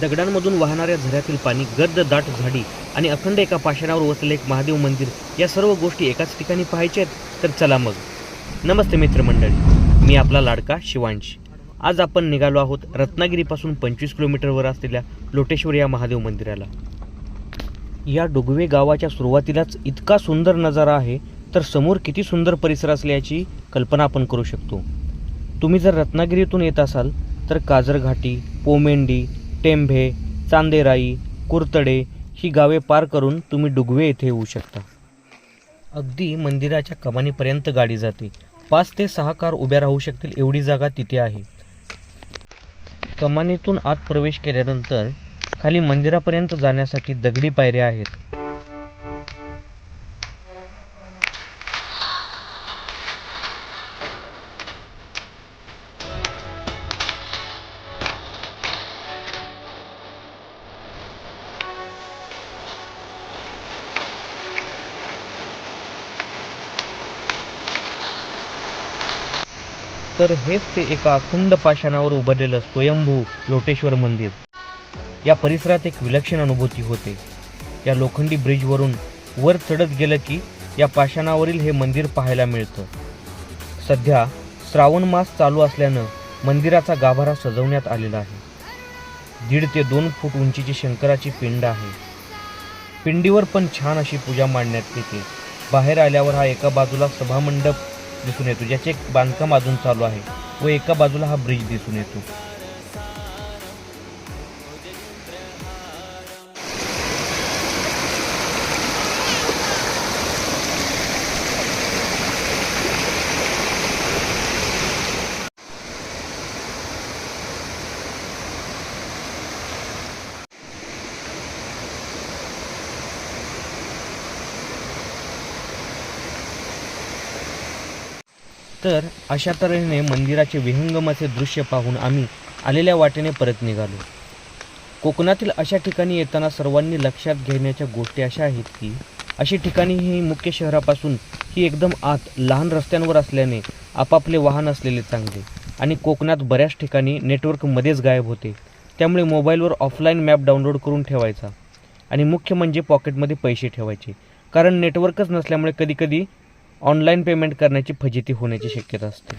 दगडांमधून वाहणाऱ्या झऱ्यातील पाणी गद्द दाट झाडी आणि अखंड एका पाषाणावर वसलेले एक महादेव मंदिर या सर्व गोष्टी एकाच ठिकाणी पाहायच्या आहेत तर चला मग. नमस्ते मित्रमंडळी. मी आपला लाडका शिवांश. आज आपण निघालो आहोत रत्नागिरीपासून पंचवीस किलोमीटरवर असलेल्या लोटेश्वर या महादेव मंदिराला. या डुगवे गावाच्या सुरुवातीलाच इतका सुंदर नजारा आहे तर समोर किती सुंदर परिसर असल्याची कल्पना आपण करू शकतो. तुम्ही जर रत्नागिरीतून येत असाल तर काजरघाटी पोमेंडी टेंभे चांदेराई कुरतडे ही गावे पार करून तुम्ही डुगवे येथे येऊ शकता. अगदी मंदिराच्या कमानीपर्यंत गाडी जाते. पाच ते सहा कार उभ्या राहू शकतील एवढी जागा तिथे आहे. कमानीतून आत प्रवेश केल्यानंतर खाली मंदिरापर्यंत जाण्यासाठी दगडी पायऱ्या आहेत. तर हेच ते एका अखंड पाषाणावर उभारलेलं स्वयंभू लोटेश्वर मंदिर. या परिसरात एक विलक्षण अनुभूती होते. या लोखंडी ब्रिजवरून वर चढत गेलं की या पाषाणावरील हे मंदिर पाहायला मिळतं. सध्या श्रावण मास चालू असल्यानं मंदिराचा गाभारा सजवण्यात आलेला आहे. दीड ते दोन फूट उंचीची शंकराची पिंड आहे. पिंडीवर पण छान अशी पूजा मांडण्यात येते. बाहेर आल्यावर हा एका बाजूला सभामंडप दिसून येतो ज्याचे एक बांधकाम अजून चालू आहे. व एका बाजूला हा ब्रिज दिसून येतो. तर अशा तऱ्हेने मंदिराचे विहंगम असे दृश्य पाहून आम्ही आलेल्या वाटेने परत निघालो. कोकणातील अशा ठिकाणी येताना सर्वांनी लक्षात घेण्याच्या गोष्टी अशा आहेत की अशी ठिकाणी ही मुख्य शहरापासून ही एकदम आत लहान रस्त्यांवर असल्याने आपापले वाहन असलेले चांगले आणि कोकणात बऱ्याच ठिकाणी नेटवर्कमध्येच गायब होते. त्यामुळे मोबाईलवर ऑफलाईन मॅप डाउनलोड करून ठेवायचा आणि मुख्य म्हणजे पॉकेटमध्ये पैसे ठेवायचे. कारण नेटवर्कच नसल्यामुळे कधीकधी ऑनलाईन पेमेंट करण्याची फजिती होण्याची शक्यता असते.